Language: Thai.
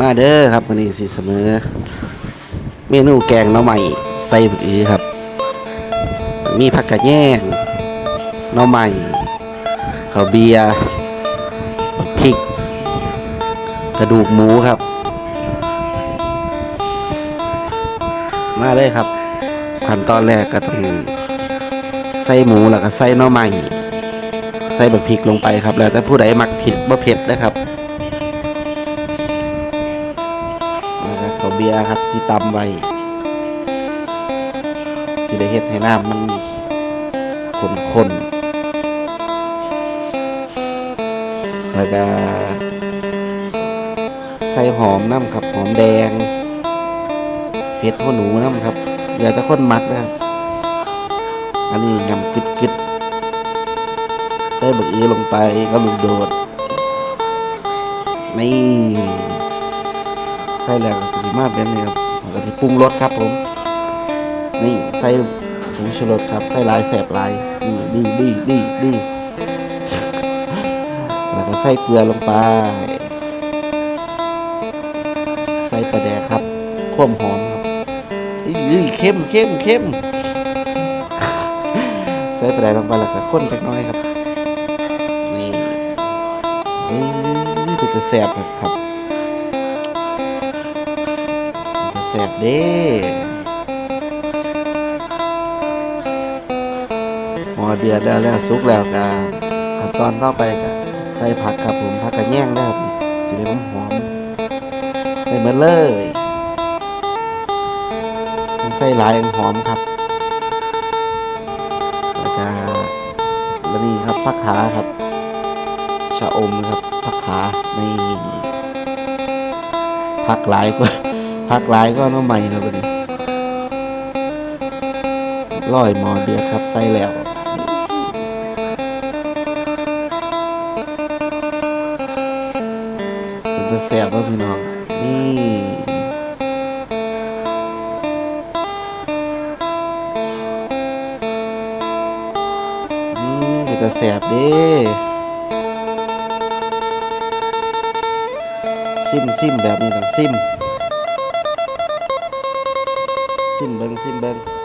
มาเด้อครับวันนี้สิเสมอ เมนูแกงหน้ำใหม่ใส่บักอือครับ มีผักกระแยงหน้ำใหม่ข้าวเบียร์บักพริก กระดูกหมูครับ มาเลยครับขั้นตอนแรกก็ต้องใส่หมูแล้วก็ใส่หน้ำใหม่ใส่บักพริกลงไปครับ แล้วแต่ผู้ใดมักผิดบ่เผ็ดนะครับ นะครับข้าเบียร์ครับที่ตำไว้สิได้เฮ็ดให้น้ำมันข้นๆแล้วก็ใส่หอมน้ำครับหอมแดงเผ็ดหัวหนูน้ำครับเดี๋ยวจะข้นมักนะครับอันนี้ยำกึดกึดๆใส่บักอือลงไปก็ลูกโดดนี่ ใส่แล้วก็มากเป็นนี่ครับแล้วก็ที่ปรุงรสครับผม นี่ใส่ผงชูรสครับใส่ลายแสบลายนี่ดีดีดีดีแล้วก็ใส่เกลือลงไป ใส่ปลาแดกครับข้มหอมครับอีเข้มเข้มเข้มใส่ปลาแดกลงไปแล้วก็ข้นจักน้อยครับ นี่เอ้ยเป็นจะแสบครับ จะแสบเด้หอเดือดแล้วแล้วสุกแล้วก็ขั้นตอนต่อไปก็ใส่ผักครับผมผักกระแยงนะครับสีเหลืองหอมใส่มื่อเลยใส่หลายหอมครับแล้วก็แล้วนี่ครับผักขาครับชะอมครับผักขานี่ผักหลายกว่า พักหลายก็น้องใหม่แล้วบัดนี้ร้อยหมอเดือดครับใส่แล้วเป็นตะแสบว่าพี่น้อง นี่อืมเป็นตะแสบเด้ซิมซิมแบบนี้ต้องซิม ซิม